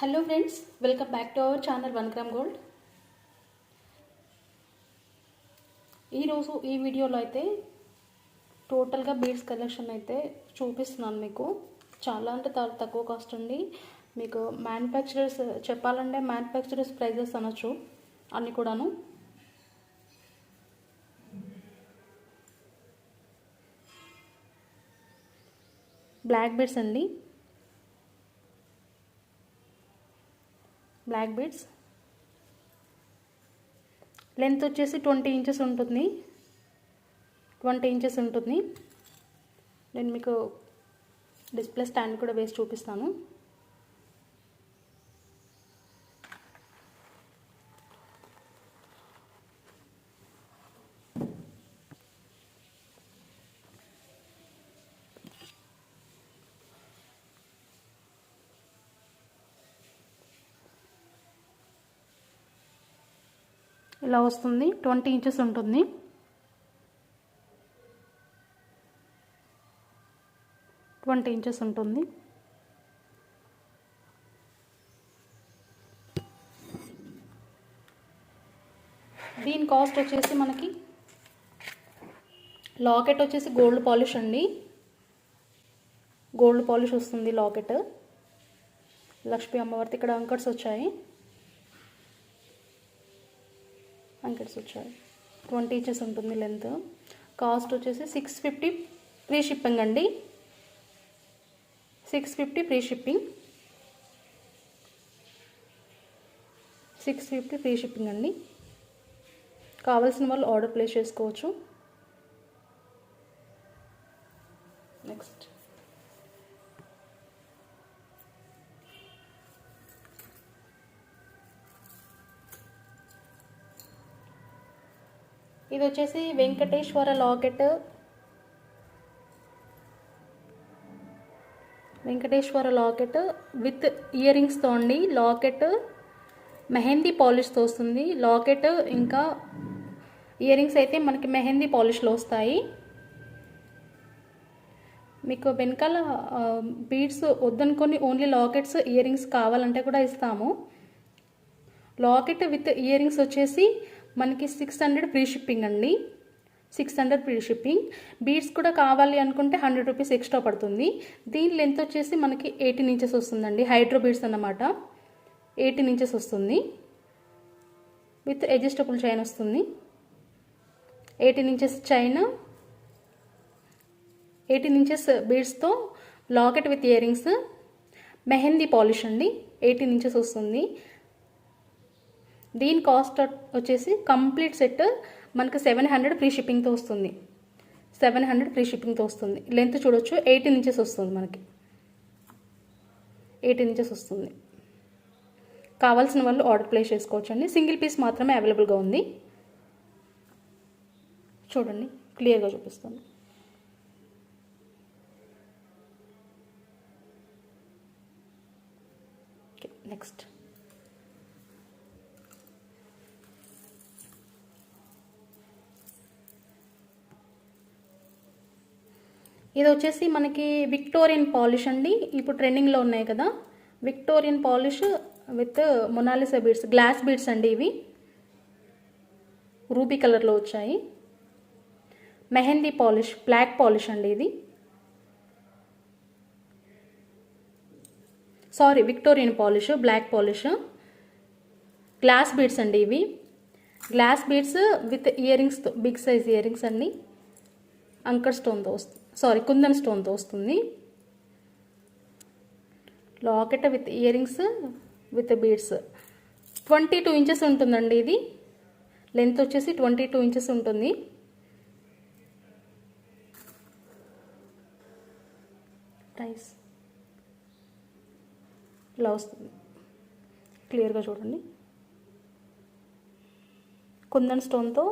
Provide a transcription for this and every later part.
Hello friends welcome back to our channel one gram gold ఈరోజు ఈ వీడియోలో అయితే టోటల్గా బీడ్స్ కలెక్షన్ అయితే చూపిస్తున్నాను మీకు. చాలా అంటే చాలా తక్కువ కాస్ట్ అండి. మీకు మ్యానుఫ్యాక్చరర్స్ చెప్పాలంటే మ్యానుఫ్యాక్చరర్స్ ప్రైజెస్ అనొచ్చు అన్నీ కూడాను. బ్లాక్ బీడ్స్ అండి. బ్లాక్ బీడ్స్ లెంత్ వచ్చేసి ట్వంటీ ఇంచెస్ ఉంటుంది. ట్వంటీ ఇంచెస్ ఉంటుంది. నేను మీకు డిస్ప్లే స్టాండ్ కూడా వేసి చూపిస్తాను. ఇలా వస్తుంది. ట్వంటీ ఇంచెస్ ఉంటుంది. ట్వంటీ ఇంచెస్ ఉంటుంది. దీని కాస్ట్ వచ్చేసి మనకి లాకెట్ వచ్చేసి గోల్డ్ పాలిష్ అండి. గోల్డ్ పాలిష్ వస్తుంది లాకెట్. లక్ష్మీ అమ్మవారిది ఇక్కడ అంకర్స్ వచ్చాయి. బ్లాంకెట్స్ వచ్చాయి. ట్వంటీ ఇంచెస్ ఉంటుంది లెంత్ కాస్ట్ వచ్చేసి సిక్స్ ఫిఫ్టీ ఫ్రీ షిప్పింగ్ అండి. Six fifty free shipping six fifty free shipping అండి. కావాల్సిన వాళ్ళు ఆర్డర్ ప్లేస్ చేసుకోవచ్చు. వచ్చేసి Venkateswara locket. Venkateswara locket with ear రింగ్స్తో అండి. లాకెట్ మెహందీ పాలిష్తో వస్తుంది. లాకెట్ ఇంకా ఇయర్ రింగ్స్ అయితే మనకి మెహందీ పాలిష్లో వస్తాయి. మీకు వెనకాల బీడ్స్ వద్దనుకొని ఓన్లీ లాకెట్స్ ఇయర్ రింగ్స్ కావాలంటే కూడా ఇస్తాము. లాకెట్ విత్ ఇయర్ రింగ్స్ వచ్చేసి మనకి సిక్స్ హండ్రెడ్ ఫ్రీ షిప్పింగ్ అండి. Six hundred free shipping. Beads కూడా కావాలి అనుకుంటే హండ్రెడ్ రూపీస్ ఎక్స్ట్రా పడుతుంది. దీని లెంత్ వచ్చేసి మనకి ఎయిటీన్ ఇంచెస్ వస్తుందండి. హైడ్రో బీడ్స్ అన్నమాట. ఎయిటీన్ ఇంచెస్ వస్తుంది. విత్ అడ్జస్టబుల్ చైన్ వస్తుంది. Eighteen inches chain. Eighteen inches బీడ్స్తో locket with earrings. Mehndi polish అండి. ఎయిటీన్ ఇంచెస్ వస్తుంది. దీని కాస్ట్ వచ్చేసి కంప్లీట్ సెట్ మనకు సెవెన్ హండ్రెడ్ ఫ్రీ షిప్పింగ్తో వస్తుంది. సెవెన్ హండ్రెడ్ ఫ్రీ షిప్పింగ్తో వస్తుంది. లెంత్ చూడొచ్చు. ఎయిటీన్ ఇంచెస్ వస్తుంది మనకి. ఎయిటీన్ ఇంచెస్ వస్తుంది. కావాల్సిన వాళ్ళు ఆర్డర్ ప్లేస్ చేసుకోవచ్చండి. సింగిల్ పీస్ మాత్రమే అవైలబుల్గా ఉంది. చూడండి. క్లియర్గా చూపిస్తాను నెక్స్ట్. ఇది వచ్చేసి మనకి విక్టోరియన్ పాలిష్ అండి. ఇప్పుడు ట్రెండింగ్లో ఉన్నాయి కదా. Victorian polish with Mona Lisa beads glass beads అండి ఇవి. రూబీ కలర్లో వచ్చాయి. మెహందీ పాలిష్ బ్లాక్ పాలిష్ అండి ఇది. Sorry Victorian polish black polish. Glass beads అండి ఇవి. గ్లాస్ బీడ్స్ విత్ ఇయర్ రింగ్స్తో బిగ్ సైజ్ ఇయర్ రింగ్స్ అండి. అంకర్ స్టోన్తో వస్తుంది సారీ కుందన్ స్టోన్తో వస్తుంది. Locket with earrings with beads twenty two inches ఉంటుందండి ఇది. లెంత్ వచ్చేసి ట్వంటీ టూ ఇంచెస్ ఉంటుంది. ప్రైస్ ఇలా వస్తుంది. క్లియర్గా చూడండి. కుందన్ స్టోన్తో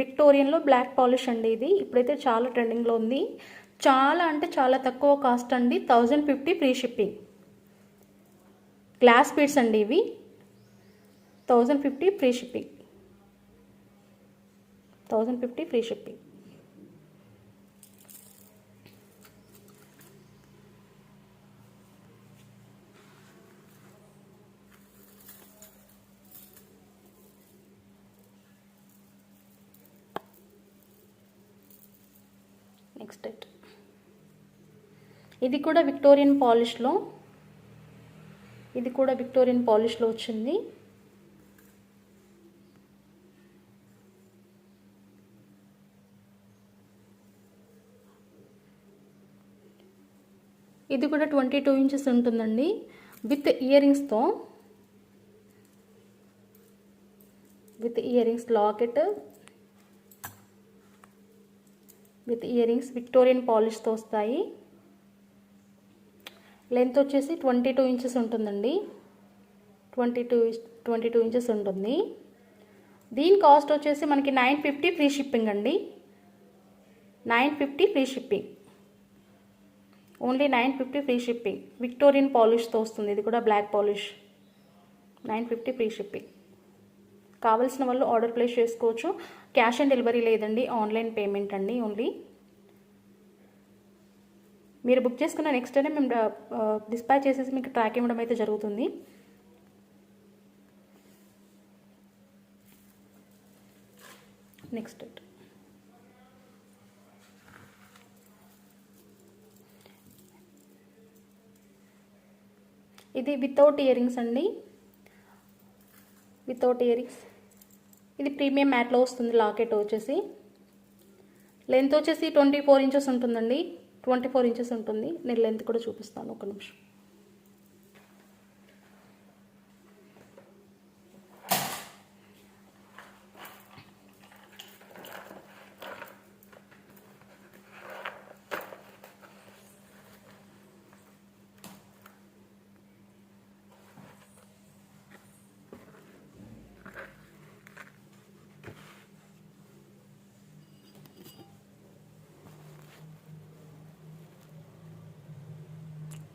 విక్టోరియన్లో బ్లాక్ పాలిష్ అండి ఇది. ఇప్పుడైతే చాలా ట్రెండింగ్లో ఉంది. చాలా అంటే చాలా తక్కువ కాస్ట్ అండి. Thousand fifty free shipping. Glass beads అండి ఇవి. Thousand fifty free shipping. Thousand fifty free shipping. Next item ఇది కూడా విక్టోరియన్ పాలిష్లో ఇది కూడా విక్టోరియన్ పాలిష్లో వచ్చింది. ఇది కూడా ట్వంటీ టూ ఇంచెస్ ఉంటుందండి. With year రింగ్స్తో with ear rings locket with ear rings Victorian పాలిష్తో వస్తాయి. లెంత్ వచ్చేసి ట్వంటీ టూ ఇంచెస్ ఉంటుందండి. Twenty two twenty two inches ఉంటుంది. దీని కాస్ట్ వచ్చేసి మనకి నైన్ ఫిఫ్టీ ఫ్రీ షిప్పింగ్ అండి. Nine fifty free shipping. Only nine fifty free shipping. Victorian పాలిష్తో వస్తుంది. ఇది కూడా black polish. Nine fifty free shipping. కావలసిన వాళ్ళు ఆర్డర్ ప్లేస్ చేసుకోవచ్చు. క్యాష్ ఆన్ డెలివరీ లేదండి. ఆన్లైన్ పేమెంట్ అండి ఓన్లీ. మీరు బుక్ చేసుకున్న నెక్స్ట్ డేనే మేము డిస్పాచ్ చేసేసి మీకు ట్రాక్ ఇవ్వడం అయితే జరుగుతుంది. Next date. ఇది వితౌట్ ఇయర్ రింగ్స్ అండి. వితౌట్ ఇయరింగ్స్ ఇది ప్రీమియం మ్యాట్లో వస్తుంది లాకెట్ వచ్చేసి. లెంత్ వచ్చేసి ట్వంటీ ఫోర్ ఇంచెస్ ఉంటుందండి. ట్వంటీ ఫోర్ ఇంచెస్ ఉంటుంది. నేను లెంత్ కూడా చూపిస్తాను ఒక నిమిషం.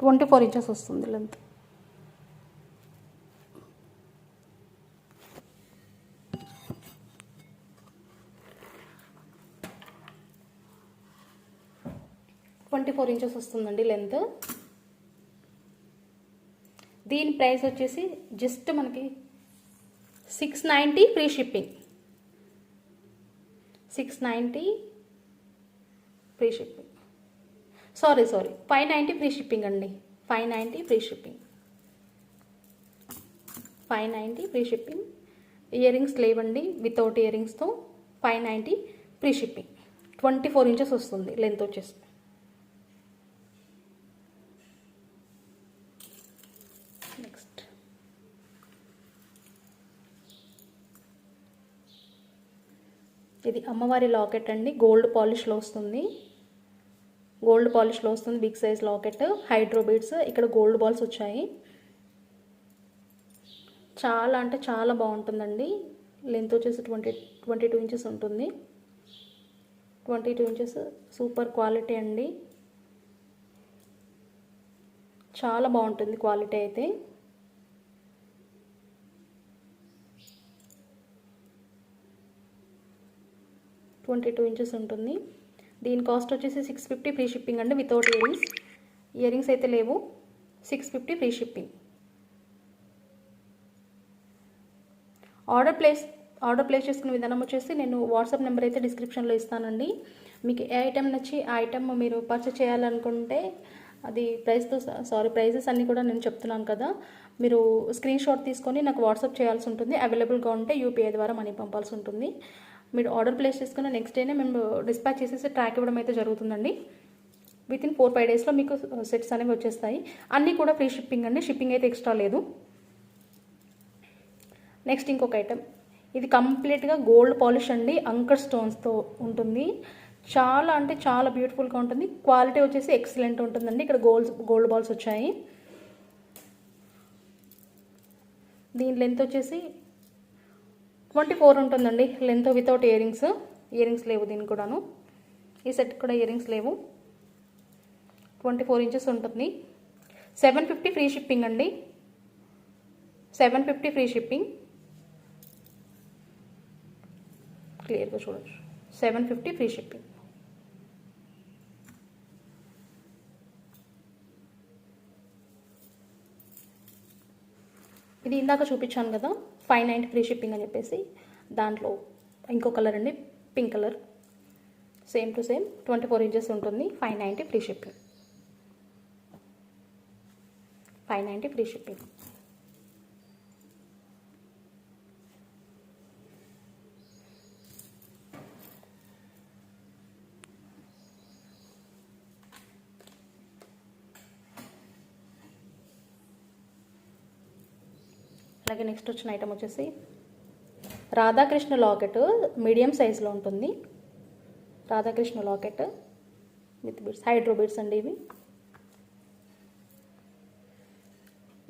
ట్వంటీ ఫోర్ ఇంచెస్ వస్తుంది లెంత్. ట్వంటీ ఫోర్ ఇంచెస్ వస్తుందండి లెంత్. దీని ప్రైస్ వచ్చేసి జస్ట్ మనకి six ninety free shipping six ninety free shipping sorry sorry. Five ninety free shipping అండి. Five ninety free shipping. Five ninety free shipping. Ear rings లేవండి without ear రింగ్స్తో five ninety free shipping. Twenty four inches వస్తుంది length వచ్చేసి. Next. ఇది అమ్మవారి locket అండి. Gold పాలిష్లో వస్తుంది. Gold పాలిష్లో వస్తుంది big size locket hydro beads ఇక్కడ గోల్డ్ బాల్స్ వచ్చాయి. చాలా అంటే చాలా బాగుంటుందండి. లెంత్ వచ్చేసి ట్వంటీ ట్వంటీ టూ ఇంచెస్ ఉంటుంది. Twenty two inches super quality అండి. చాలా బాగుంటుంది క్వాలిటీ అయితే. ట్వంటీ టూ ఇంచెస్ ఉంటుంది. దీని కాస్ట్ వచ్చేసి సిక్స్ ఫిఫ్టీ ఫ్రీ షిప్పింగ్ అండి వితౌట్ ఇయరింగ్స్ ఇయరింగ్స్ అయితే లేవు. Six fifty free shipping order place order place చేసుకునే విధానం వచ్చేసి నేను వాట్సాప్ నెంబర్ అయితే డిస్క్రిప్షన్లో ఇస్తానండి. మీకు ఏ ఐటెం నచ్చి ఆ ఐటెం మీరు పర్చేస్ చేయాలనుకుంటే అది ప్రైస్తో సారీ ప్రైజెస్ అన్నీ కూడా నేను చెప్తున్నాను కదా. మీరు స్క్రీన్ షాట్ తీసుకొని నాకు వాట్సాప్ చేయాల్సి ఉంటుంది. అవైలబుల్గా ఉంటే యూపీఐ ద్వారా మనీ పంపాల్సి ఉంటుంది. మీరు ఆర్డర్ ప్లేస్ చేసుకున్న నెక్స్ట్ డేనే మేము డిస్పాచ్ చేసేసి ట్రాక్ ఇవ్వడం అయితే జరుగుతుందండి. విత్ ఇన్ ఫోర్ ఫైవ్ డేస్లో మీకు uh, సెట్స్ అనేవి వచ్చేస్తాయి. అన్నీ కూడా ఫ్రీ షిప్పింగ్ అండి. షిప్పింగ్ అయితే ఎక్స్ట్రా లేదు. నెక్స్ట్ ఇంకొక ఐటెం ఇది కంప్లీట్గా గోల్డ్ పాలిష్ అండి. అంకర్ స్టోన్స్తో ఉంటుంది. చాలా అంటే చాలా బ్యూటిఫుల్గా ఉంటుంది. క్వాలిటీ వచ్చేసి ఎక్సలెంట్ ఉంటుందండి. ఇక్కడ గోల్డ్ గోల్డ్ బాల్స్ వచ్చాయి. దీని లెంత్ వచ్చేసి ట్వంటీ ఫోర్ ఉంటుందండి. లెంత్ వితౌట్ ఇయరింగ్స్ ఇయరింగ్స్ లేవు దీనికి కూడాను. ఈ సెట్ కూడా ఇయరింగ్స్ లేవు. ట్వంటీ ఫోర్ ఇంచెస్ ఉంటుంది. సెవెన్ ఫిఫ్టీ ఫ్రీ షిప్పింగ్ అండి. సెవెన్ ఫిఫ్టీ ఫ్రీ షిప్పింగ్ క్లియర్గా చూడొచ్చు. సెవెన్ ఫిఫ్టీ ఫ్రీ షిప్పింగ్ ఇది ఇందాక చూపించాను కదా ఫైవ్ నైంటీ ఫ్రీ షిప్పింగ్ అని చెప్పేసి. దాంట్లో ఇంకో కలర్ అండి pink colour same to same twenty four inches ఉంటుంది five ninety free shipping five ninety free shipping అలాగే నెక్స్ట్ వచ్చిన ఐటమ్ వచ్చేసి రాధాకృష్ణ లాకెట్ మీడియం సైజులో ఉంటుంది. Radhakrishna locket with beads hydro beads అండి ఇవి.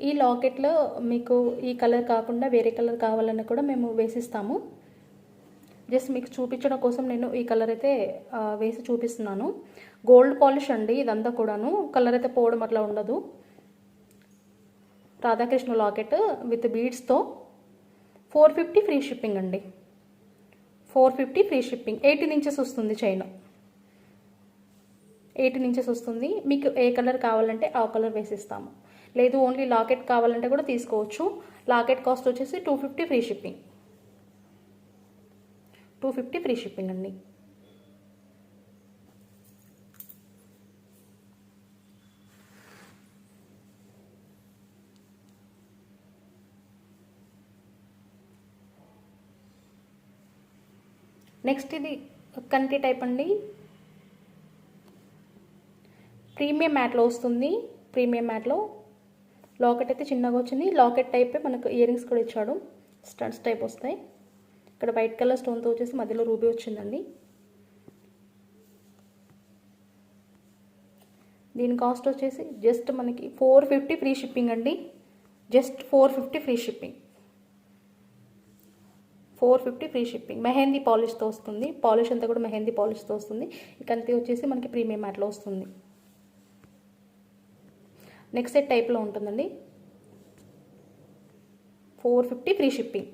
ఈ లాకెట్లో మీకు ఈ కలర్ కాకుండా వేరే కలర్ కావాలని కూడా మేము వేసిస్తాము. జస్ట్ మీకు చూపించడం కోసం నేను ఈ కలర్ అయితే వేసి చూపిస్తున్నాను. గోల్డ్ పాలిష్ అండి ఇదంతా కూడాను. కలర్ అయితే పోవడం అట్లా ఉండదు. రాధాకృష్ణ లాకెట్ విత్ బీడ్స్తో ఫోర్ ఫిఫ్టీ ఫ్రీ షిప్పింగ్ అండి. Four fifty free shipping. Eighteen inches వస్తుంది చైన్. ఎయిటీన్ ఇంచెస్ వస్తుంది. మీకు ఏ కలర్ కావాలంటే ఆ కలర్ వేసిస్తాము. లేదు ఓన్లీ లాకెట్ కావాలంటే కూడా తీసుకోవచ్చు. లాకెట్ కాస్ట్ వచ్చేసి two fifty free shipping. Two fifty free shipping అండి. నెక్స్ట్ ఇది కంటి టైప్ అండి. ప్రీమియం మ్యాట్లో వస్తుంది. ప్రీమియం మ్యాట్లో లాకెట్ అయితే చిన్నగా వచ్చింది. లాకెట్ టైపే మనకు ఇయరింగ్స్ కూడా ఇచ్చాడు. స్టడ్స్ టైప్ వస్తాయి. ఇక్కడ వైట్ కలర్ స్టోన్తో వచ్చేసి మధ్యలో రూబీ వచ్చిందండి. దీని కాస్ట్ వచ్చేసి జస్ట్ మనకి ఫోర్ ఫిఫ్టీ ఫ్రీ షిప్పింగ్ అండి. Just four fifty free shipping four fifty free shipping. Mehndi పాలిష్తో వస్తుంది. పాలిష్ అంతా కూడా మెహందీ పాలిష్తో వస్తుంది. ఇకంతే వచ్చేసి మనకి ప్రీమియం మ్యాట్లో వస్తుంది. నెక్స్ట్ సెట్ టైప్లో ఉంటుందండి. Four fifty free shipping.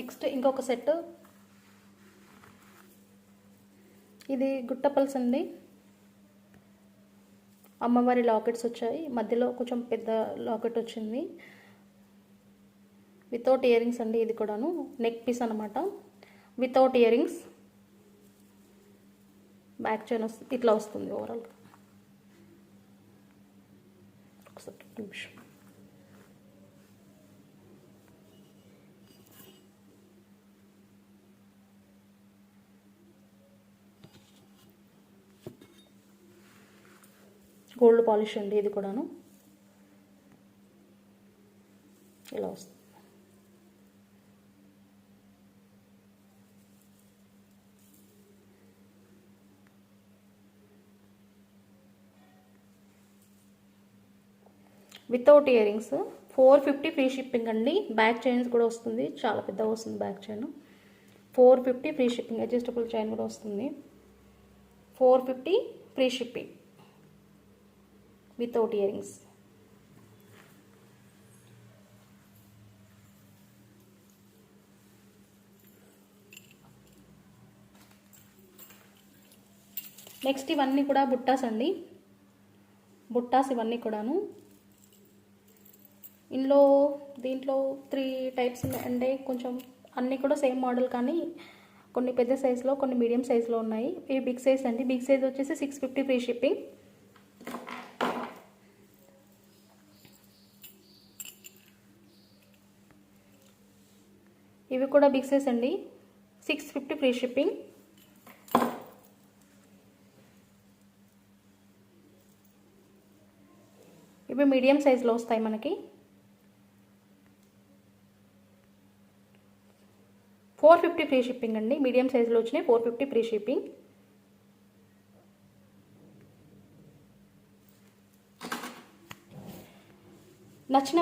Next ఇంకొక సెట్ ఇది గుట్టపల్స్ అండి. అమ్మవారి లాకెట్స్ వచ్చాయి. మధ్యలో కొంచెం పెద్ద లాకెట్ వచ్చింది. వితౌట్ ఇయరింగ్స్ అండి ఇది కూడాను. నెక్ పీస్ అనమాట వితౌట్ ఇయరింగ్స్ బ్యాక్ చైన్ వస్తుంది ఇట్లా వస్తుంది ఓవరాల్గా ఒకసారి నిమిషం. గోల్డ్ పాలిష్ అండి ఇది కూడాను. ఇలా వస్తుంది. Without earrings four fifty free shipping అండి. బ్యాక్ చైన్స్ కూడా వస్తుంది. చాలా పెద్దగా వస్తుంది back chain four fifty free shipping adjustable chain కూడా వస్తుంది. Four fifty free shipping without earrings. Next ఇవన్నీ కూడా బుట్టాస్ అండి. బుట్టాస్ ఇవన్నీ కూడాను. ఇందులో దీంట్లో త్రీ టైప్స్ అంటే కొంచెం అన్నీ కూడా సేమ్ మోడల్ కానీ కొన్ని పెద్ద సైజులో కొన్ని మీడియం సైజులో ఉన్నాయి. ఇవి బిగ్ సైజ్ అండి. బిగ్ సైజ్ వచ్చేసి సిక్స్ ఫిఫ్టీ ఫ్రీ షిప్పింగ్ ఇవి కూడా బిగ్ సైజ్ అండి. Six fifty free shipping. ఇవి మీడియం సైజులో వస్తాయి మనకి. ఫోర్ ఫిఫ్టీ ఫ్రీ షిప్పింగ్ అండి. మీడియం సైజులో వచ్చినాయి ఫోర్ ఫిఫ్టీ ఫ్రీ షిప్పింగ్. నచ్చిన